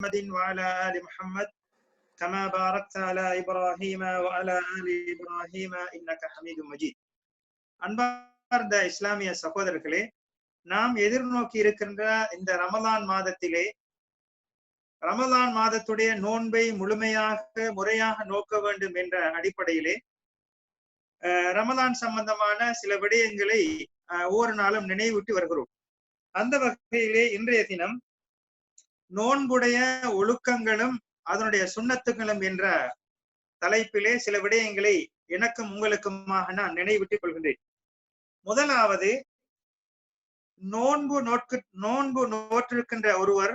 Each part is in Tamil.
محمد وعلى آل محمد كما باركت على إبراهيم وعلى آل إبراهيم إنك حميد مجيد அன்பார்ந்த இஸ்லாமிய சகோதரர்களே நாம் எதிர்நோக்கி இருக்கின்ற இந்த ரமலான் மாதத்திலே ரமலான் மாதத்துடைய நோன்பை முழுமையாக முறையாக நோக்க வேண்டும் என்ற அடிப்படையிலே அஹ், ரமலான் சம்பந்தமான சில விடயங்களை அஹ், ஒவ்வொரு நாளும் நினைவூட்டி வருகிறோம் அந்த வகையிலே இன்றைய தினம் நோன்புடைய ஒழுக்கங்களும் அதனுடைய சுண்ணத்துகளும் என்ற தலைப்பிலே சில விடயங்களை எனக்கும் உங்களுக்குமாக நான் நினைவிட்டுக் கொள்கின்றேன். முதலாவது நோன்பு நோட்கு நோன்பு நோற்றிருக்கின்ற ஒருவர்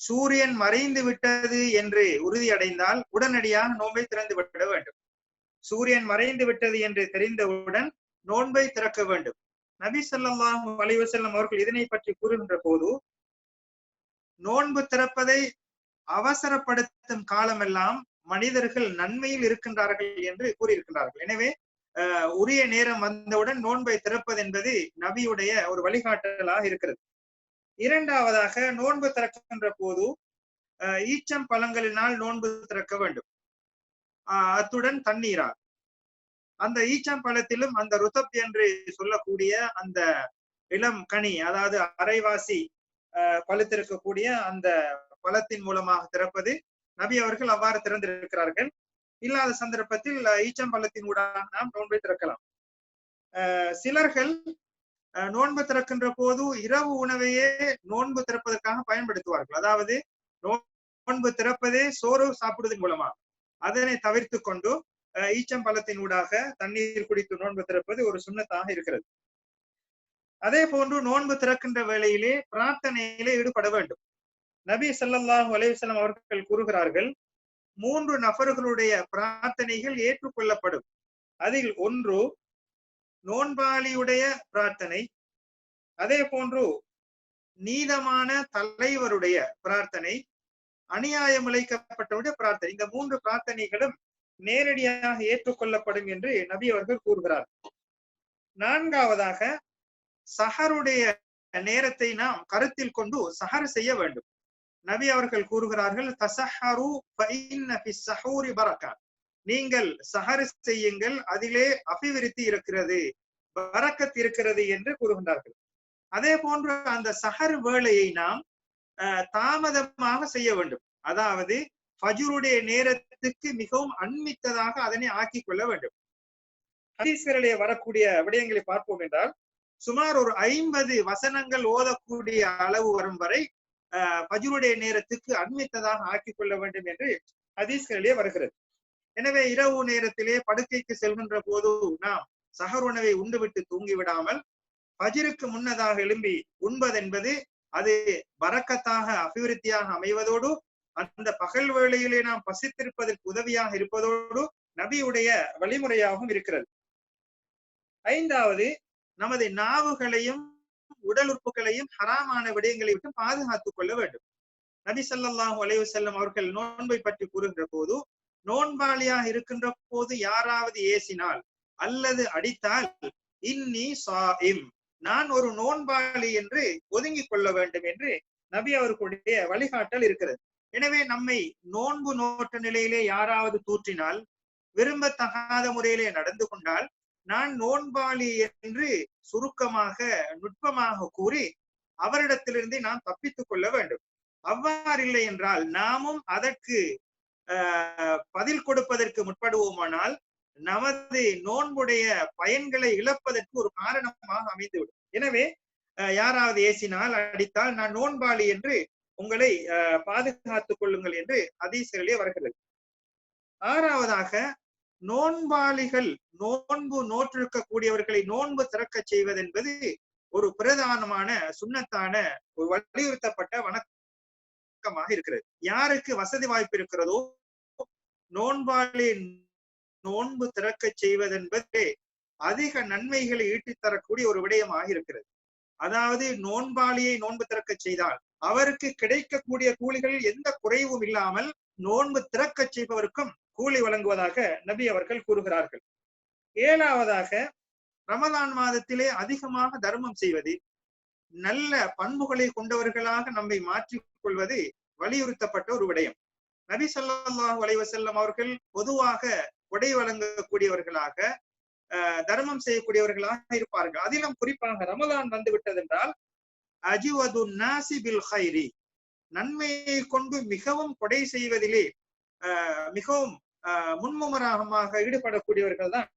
சூரியன் மறைந்து விட்டது என்று உறுதியடைந்தால் உடனடியாக நோன்பை திறந்து விட வேண்டும். சூரியன் மறைந்து விட்டது என்று தெரிந்தவுடன் நோன்பை திறக்க வேண்டும். நபி சொல்லாஹ் அலைவசல்லம் அவர்கள் இதனை பற்றி கூறுகின்ற போது நோன்பு திறப்பதை அவசரப்படுத்தும் காலமெல்லாம் மனிதர்கள் நன்மையில் இருக்கின்றார்கள் என்று கூறியிருக்கின்றார்கள். எனவே அஹ், உரிய நேரம் வந்தவுடன் நோன்பை திறப்பது என்பது நபியுடைய ஒரு வழிகாட்டலாக இருக்கிறது. இரண்டாவதாக நோன்பு திறக்கின்ற போது அஹ், ஈச்சம் பழங்களினால் நோன்பு திறக்க வேண்டும். அஹ், அத்துடன் தண்ணீரா அந்த ஈச்சம் பழத்திலும் அந்த ருதப் என்று சொல்லக்கூடிய அந்த இளம் கனி அதாவது அரைவாசி பழுத்திருக்கக்கூடிய அந்த பழத்தின் மூலமாக திறப்பது நபி அவர்கள் அவ்வாறு திறந்திருக்கிறார்கள். இல்லாத சந்தர்ப்பத்தில் ஈச்சம்பழத்தின் ஊடாக நாம் நோன்பை திறக்கலாம். சிலர்கள் அஹ், நோன்பு திறக்கின்ற போது இரவு உணவையே நோன்பு திறப்பதற்காக பயன்படுத்துவார்கள். அதாவது நோ- நோன்பு திறப்பதே சோறு சாப்பிடுவதன் மூலமாக. அதனை தவிர்த்து கொண்டு அஹ், ஈச்சம்பழத்தின் ஊடாக தண்ணீர் குடித்து நோன்பு திறப்பது ஒரு சுண்ணத்தாக இருக்கிறது. அதே போன்று நோன்பு திறக்கின்ற வேளையிலே பிரார்த்தனையிலே ஈடுபட வேண்டும். நபி சல்லாஹூ அலைஹி அவர்கள் கூறுகிறார்கள் மூன்று நபர்களுடைய பிரார்த்தனைகள் ஏற்றுக்கொள்ளப்படும். அதில் ஒன்று நோன்பாளியுடைய பிரார்த்தனை அதே போன்று நீதமான தலைவருடைய பிரார்த்தனை அநியாயம் இழைக்கப்பட்டவருடைய பிரார்த்தனை. இந்த மூன்று பிரார்த்தனைகளும் நேரடியாக ஏற்றுக்கொள்ளப்படும் என்று நபி அவர்கள் கூறுகிறார். நான்காவதாக சஹருடைய நேரத்தை நாம் கருத்தில் கொண்டு சஹர் செய்ய வேண்டும். நபி அவர்கள் கூறுகிறார்கள் தசஹரு ஃபஇன்ன பரக்கா. நீங்கள் சஹர் செய்யுங்கள் அதிலே அபிவிருத்தி இருக்கிறது பரக்கத் இருக்கிறது என்று கூறுகின்றார்கள். அதே போன்று அந்த சஹர் வேலையை நாம் தாமதமாக செய்ய வேண்டும். அதாவது ஃபஜுருடைய நேரத்துக்கு மிகவும் அண்மித்ததாக அதனை ஆக்கிக் கொள்ள வேண்டும். ஹதீஸ்களிலே வரக்கூடிய விடயங்களை பார்ப்போம் என்றால் சுமார் ஒரு ஐம்பது வசனங்கள் ஓதக்கூடிய அளவு வரும் வரை அஹ், நேரத்துக்கு அண்மித்ததாக ஆக்கிக் கொள்ள வேண்டும் என்று ஹதீஸ்களிலே வருகிறது. எனவே இரவு நேரத்திலே படுக்கைக்கு செல்கின்ற போது நாம் சகர் உணவை உண்டுவிட்டு தூங்கி விடாமல் முன்னதாக எழும்பி உண்பதென்பது அது பறக்கத்தாக அபிவிருத்தியாக அமைவதோடு அந்த பகல் வேளையிலே நாம் பசித்திருப்பதற்கு உதவியாக இருப்பதோடு நபியுடைய வழிமுறையாகவும் இருக்கிறது. ஐந்தாவது நமது நாவுகளையும் உடல் உறுப்புகளையும் ஹராமான விடயங்களை விட்டு பாதுகாத்துக் கொள்ள வேண்டும். நபி சல்லாஹூ அலைவு செல்லம் அவர்கள் நோன்பை பற்றி கூறுகின்ற போது நோன்பாளியாக இருக்கின்ற போது யாராவது ஏசினால் அல்லது அடித்தால் இன்னி சாயிம் நான் ஒரு நோன்பாளி என்று ஒதுங்கிக் கொள்ள வேண்டும் என்று நபி அவர்களுடைய வழிகாட்டல் இருக்கிறது. எனவே நம்மை நோன்பு நோட்ட நிலையிலே யாராவது தூற்றினால் விரும்பத்தகாத முறையிலே நடந்து கொண்டால் நான் நோன்பாளி என்று சுருக்கமாக நுட்பமாக கூறி அவரிடத்திலிருந்து நாம் தப்பித்துக் கொள்ள வேண்டும். அவ்வாறில்லை என்றால் நாமும் அதற்கு பதில் கொடுப்பதற்கு முற்படுவோமானால் நமது நோன்புடைய பயன்களை இழப்பதற்கு ஒரு காரணமாக அமைந்துவிடும். எனவே அஹ், யாராவது ஏசினால் அடித்தால் நான் நோன்பாளி என்று உங்களை அஹ், பாதுகாத்துக் கொள்ளுங்கள் என்று அதீசர்களே வருகிறது. ஆறாவதாக நோன்பாளிகள் நோன்பு நோற்றிருக்கக்கூடியவர்களை நோன்பு திறக்க செய்வதென்பது ஒரு பிரதானமான சுண்ணத்தான ஒரு வலியுறுத்தப்பட்ட வணக்கமாக இருக்கிறது. யாருக்கு வசதி வாய்ப்பு இருக்கிறதோ நோன்பாளி நோன்பு திறக்க செய்வதென்பது அதிக நன்மைகளை ஈட்டித் தரக்கூடிய ஒரு விடயமாக இருக்கிறது. அதாவது நோன்பாளியை நோன்பு திறக்கச் செய்தால் அவருக்கு கிடைக்கக்கூடிய கூலிகளில் எந்த குறைவும் இல்லாமல் நோன்பு திறக்க செய்பவருக்கும் கூலி வழங்குவதாக நபி அவர்கள் கூறுகிறார்கள். ஏழாவதாக ரமதான் மாதத்திலே அதிகமாக தர்மம் செய்வது நல்ல பண்புகளை கொண்டவர்களாக நம்மை மாற்றிக் கொள்வது வலியுறுத்தப்பட்ட ஒரு விடயம். நபி சொல்லாஹு அலைஹி அவர்கள் பொதுவாக கொடை வழங்கக்கூடியவர்களாக அஹ், தர்மம் செய்யக்கூடியவர்களாக இருப்பார்கள். அதிலும் குறிப்பாக ரமதான் வந்து விட்டதென்றால் அஜிவது நாசி பில் ஹைரி நன்மையை கொண்டு மிகவும் கொடை செய்வதிலே மிகவும் முன்முமராகமாக ஈடுபடக்கூடியவர்கள் தான்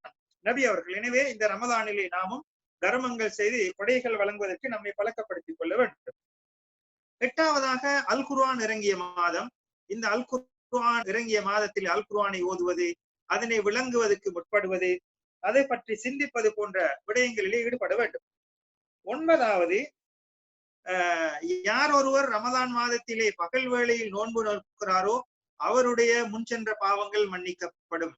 நபி அவர்கள். எனவே இந்த ரமதானிலே நாமும் தர்மங்கள் செய்து கொடைகள் வழங்குவதற்கு நம்மை பழக்கப்படுத்திக் கொள்ள வேண்டும். எட்டாவதாக அல் குர்வான் இறங்கிய மாதம். இந்த அல் குர்வான் இறங்கிய மாதத்தில் அல் குர்வானை ஓதுவது அதனை விளங்குவதற்கு முற்படுவது அதை பற்றி சிந்திப்பது போன்ற விடயங்களிலே ஈடுபட வேண்டும். ஒன்பதாவது யார் ஒருவர் ரமதான் மாதத்திலே பகல் வேளையில் நோன்பு நோக்கிறாரோ அவருடைய முன் சென்ற பாவங்கள் மன்னிக்கப்படும்.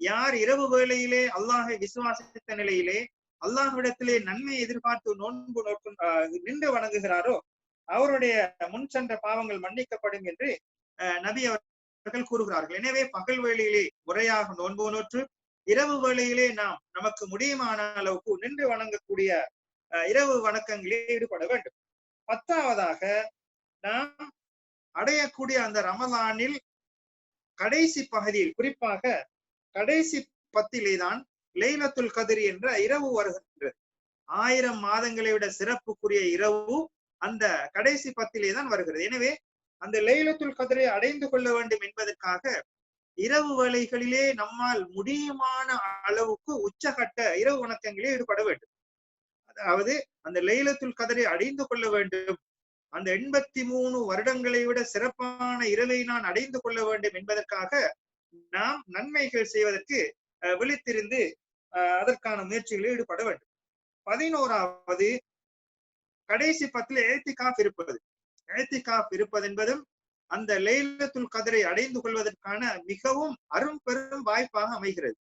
யார் இரவு வேளையிலே அல்லாஹை விசுவாசித்த நிலையிலே அல்லாஹ்விடத்திலே நன்மை எதிர்பார்த்து நோன்பு நோக்கும் நின்று வணங்குகிறாரோ அவருடைய முன் சென்ற பாவங்கள் மன்னிக்கப்படும் என்று அஹ், நபி அவர்கள் கூறுகிறார்கள். எனவே பகல் வேளையிலே முறையாக நோன்பு நோற்று இரவு வேளையிலே நாம் நமக்கு முடியுமான அளவுக்கு நின்று வணங்கக்கூடிய அஹ், இரவு வணக்கங்களிலே ஈடுபட வேண்டும். பத்தாவதாக நாம் அடையக்கூடிய அந்த ரமலானில் கடைசி பகுதியில் குறிப்பாக கடைசி பத்திலே தான் லைலத்துல் கதிர் என்ற இரவு வருகின்றது. ஆயிரம் மாதங்களை விட சிறப்புக்குரிய இரவு அந்த கடைசி பத்திலே தான் வருகிறது. எனவே அந்த லைலத்துல் கதிரை அடைந்து கொள்ள வேண்டும் என்பதற்காக இரவு வேலைகளிலே நம்மால் முடியுமான அளவுக்கு உச்சகட்ட இரவு வணக்கங்களே ஈடுபட வேண்டும். அதாவது அந்த லைலத்துல் கதிரை அடைந்து கொள்ள வேண்டும் அந்த எண்பத்தி மூணு வருடங்களை விட சிறப்பான இரவை நான் அடைந்து கொள்ள வேண்டும் என்பதற்காக நாம் நன்மைகள் செய்வதற்கு அஹ், விழித்திருந்து அஹ், அதற்கான முயற்சிகளில் ஈடுபட வேண்டும். பதினோராவது கடைசி பத்துல ஏத்திகாப் இருப்பது. ஏத்திகாப் இருப்பது என்பதும் அந்த லைலத்துல் கதிரை அடைந்து கொள்வதற்கான மிகவும் அரும் பெரும் வாய்ப்பாக அமைகிறது.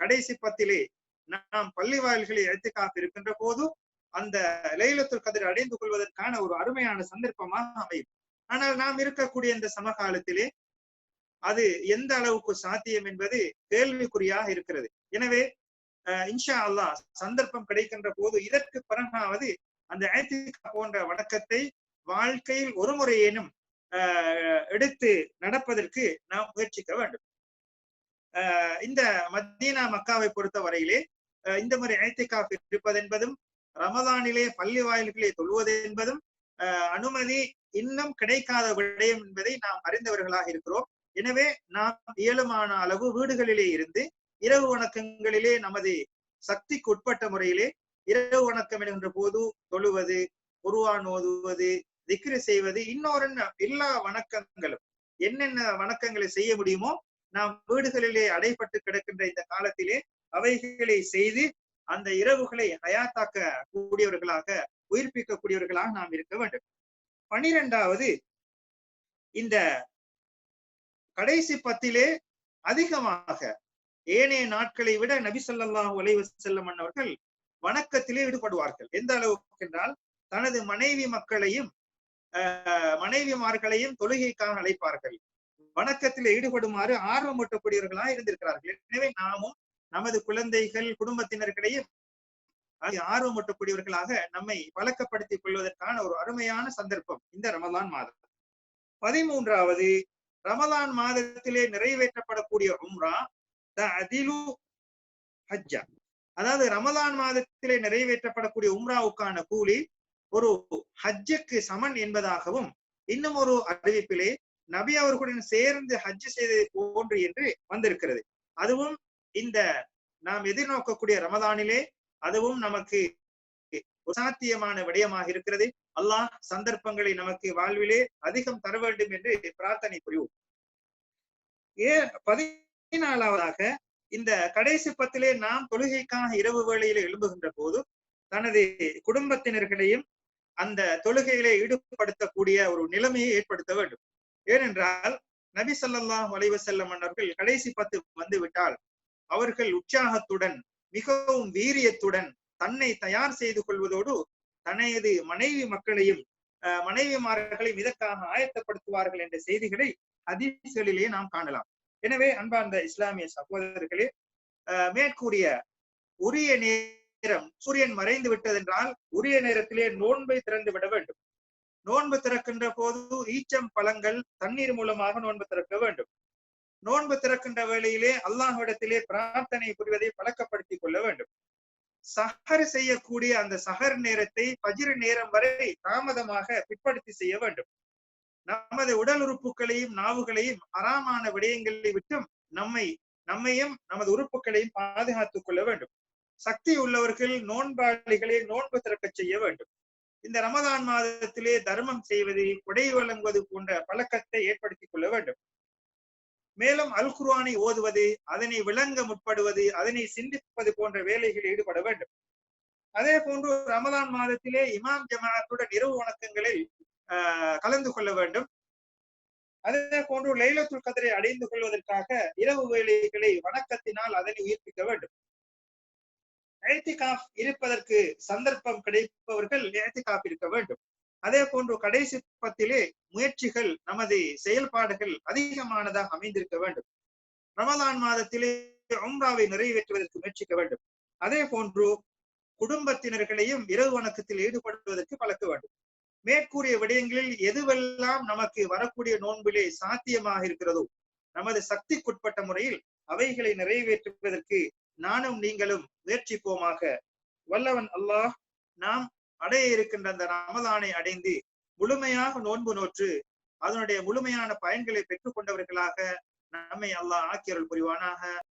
கடைசி பத்திலே நாம் பள்ளி வாயில்களில் ஏத்திகாப் இருக்கின்ற போது அந்த லைலத்துல் கதிர் அடைந்து கொள்வதற்கான ஒரு அருமையான சந்தர்ப்பமாக அமையும். ஆனால் நாம் இருக்கக்கூடிய இந்த சமகாலத்திலே அது எந்த அளவுக்கு சாத்தியம் என்பது கேள்விக்குறியாக இருக்கிறது. எனவே அஹ், இன்ஷா அல்லாஹ் சந்தர்ப்பம் கிடைக்கின்ற போது இதற்கு பிறகாவது அந்த ஐத்திகா போன்ற வணக்கத்தை வாழ்க்கையில் ஒரு முறையேனும் அஹ், எடுத்து நடப்பதற்கு நாம் முயற்சிக்க வேண்டும். இந்த மதீனா மக்காவை பொறுத்த வரையிலே இந்த முறை ஐத்திகாப் இருப்பது என்பதும் ரமதானிலே பள்ளி வாயில்களே தொழுவது என்பதும் அஹ், அனுமதி இன்னும் கிடைக்காத விடயம் என்பதை நாம் அறிந்தவர்களாக இருக்கிறோம். எனவே நாம் இயலுமான அளவு வீடுகளிலே இருந்து இரவு வணக்கங்களிலே நமது சக்திக்கு உட்பட்ட முறையிலே இரவு வணக்கம் என்கின்ற போது தொழுவது குருவான் ஓதுவது திக்ரு செய்வது இன்னொரு எல்லா வணக்கங்களும் என்னென்ன வணக்கங்களை செய்ய முடியுமோ நாம் வீடுகளிலே அடைபட்டு கிடக்கின்ற இந்த காலத்திலே அவைகளை செய்து அந்த இரவுகளை ஹயாத்தாக்க கூடியவர்களாக உயிர்ப்பிக்க கூடியவர்களாக நாம் இருக்க வேண்டும். பனிரெண்டாவது இந்த கடைசி பத்திலே அதிகமாக ஏனைய நாட்களை விட நபி ஸல்லல்லாஹு உலைவு செல்லும் அவர்கள் வணக்கத்திலே ஈடுபடுவார்கள். எந்த அளவுக்கு என்றால் தனது மனைவி மக்களையும் மனைவிமார்களையும் தொழுகைக்காக அழைப்பார்கள். வணக்கத்தில் ஈடுபடுமாறு ஆர்வமூட்டக்கூடியவர்களாக இருந்திருக்கிறார்கள். எனவே நாமும் நமது குழந்தைகள் குடும்பத்தினர்களிடையே அது ஆர்வமூட்டக்கூடியவர்களாக நம்மை பழக்கப்படுத்திக் கொள்வதற்கான ஒரு அருமையான சந்தர்ப்பம் இந்த ரமலான் மாதம். பதிமூன்றாவது ரமலான் மாதத்திலே நிறைவேற்றப்படக்கூடிய உம்ரா த அதிலு ஹஜ்ஜா. அதாவது ரமலான் மாதத்திலே நிறைவேற்றப்படக்கூடிய உம்ராவுக்கான கூலி ஒரு ஹஜ்ஜுக்கு சமன் என்பதாகவும் இன்னும் ஒரு அறிவிப்பிலே நபி அவர்களுடன் சேர்ந்து ஹஜ் செய்ததை போன்று என்று வந்திருக்கிறது. அதுவும் இந்த நாம் எதிர்நோக்கக்கூடிய ரமதானிலே அதுவும் நமக்கு ஒரு சாத்தியமான விடயமாக இருக்கிறது. அல்லாஹ் சந்தர்ப்பங்களை நமக்கு வாழ்விலே அதிகம் தர வேண்டும் என்று பிரார்த்தனை புரிவோம். ஏ பதினாலாவதாக இந்த கடைசி பத்திலே நாம் தொழுகைக்காக இரவு வேளையிலே எழும்புகின்ற போது தனது குடும்பத்தினர்களையும் அந்த தொழுகையிலே ஈடுபடுத்தக்கூடிய ஒரு நிலைமையை ஏற்படுத்த வேண்டும். ஏனென்றால் நபி ஸல்லல்லாஹு வலைவசல்லம் வஸல்லம் அவர்கள் கடைசி பத்து வந்து விட்டால் அவர்கள் உற்சாகத்துடன் மிகவும் வீரியத்துடன் தன்னை தயார் செய்து கொள்வதோடு தனது மனைவி மக்களையும் அஹ், மனைவிமார்களையும் இதற்காக ஆயத்தப்படுத்துவார்கள் என்ற செய்திகளை ஹதீஸ்களிலே நாம் காணலாம். எனவே அன்பார்ந்த இஸ்லாமிய சகோதரர்களே அஹ், மேற்கூறிய உரிய நேரம் சூரியன் மறைந்து விட்டதென்றால் உரிய நேரத்திலே நோன்பை திறந்து விட வேண்டும். நோன்பு திறக்கின்ற போது ஈச்சம் பழங்கள் தண்ணீர் மூலமாக நோன்பு திறக்க வேண்டும். நோன்பு திறக்கின்ற வேளையிலே அல்லாஹ்விடத்திலே பிரார்த்தனை புரிவதை பழக்கப்படுத்திக் கொள்ள வேண்டும். சஹர் செய்யக்கூடிய அந்த சஹர் நேரத்தை பஜிர் நேரம் வரை தாமதமாக பிற்படுத்தி செய்ய வேண்டும். நமது உடல் உறுப்புகளையும் நாவுகளையும் அறாமான விடயங்களை விட்டும் நம்மை நம்மையும் நமது உறுப்புகளையும் பாதுகாத்துக் கொள்ள வேண்டும். சக்தி உள்ளவர்கள் நோன்பாளிகளை நோன்பு திறக்க செய்ய வேண்டும். இந்த ரமதான் மாதத்திலே தர்மம் செய்வது கொடை வழங்குவது போன்ற பழக்கத்தை ஏற்படுத்திக் கொள்ள வேண்டும். மேலும் அல் குர்ஆனை ஓதுவது அதனை விளங்க முற்படுவது அதனை சிந்திப்பது போன்ற வேலைகளில் ஈடுபட வேண்டும். அதே போன்று ரமதான் மாதத்திலே இமாம் ஜமாத்துடன் இரவு வணக்கங்களில் கலந்து கொள்ள வேண்டும். அதே போன்று லைலத்துல் கதரை அடைந்து கொள்வதற்காக இரவு வேலைகளை வணக்கத்தினால் அதனை உயிர்ப்பிக்க வேண்டும். ஏத்திகாஃப் இருப்பதற்கு சந்தர்ப்பம் கிடைப்பவர்கள் ஏத்திகாஃப் இருக்க வேண்டும். அதே போன்று கடைசி பத்திலே முயற்சிகள் நமது செயல்பாடுகள் அதிகமானதாக அமைந்திருக்க வேண்டும். ரமதான் மாதத்திலே உம்ராவை நிறைவேற்றுவதற்கு முயற்சிக்க வேண்டும். அதே போன்று குடும்பத்தினர்களையும் இரவு வணக்கத்தில் ஈடுபடுவதற்கு பழக்க வேண்டும். மேற்கூறிய விடயங்களில் எதுவெல்லாம் நமக்கு வரக்கூடிய நோன்பிலே சாத்தியமாக இருக்கிறதோ நமது சக்திக்குட்பட்ட முறையில் அவைகளை நிறைவேற்றுவதற்கு நானும் நீங்களும் முயற்சிப்போமாக. வல்லவன் அல்லாஹ் நாம் அடைய இருக்கின்ற அந்த ரமதானை அடைந்து முழுமையாக நோன்பு நோற்று அதனுடைய முழுமையான பயன்களை பெற்றுக் கொண்டவர்களாக நம்மை அல்லாஹ் ஆக்கியருள் புரிவானாக.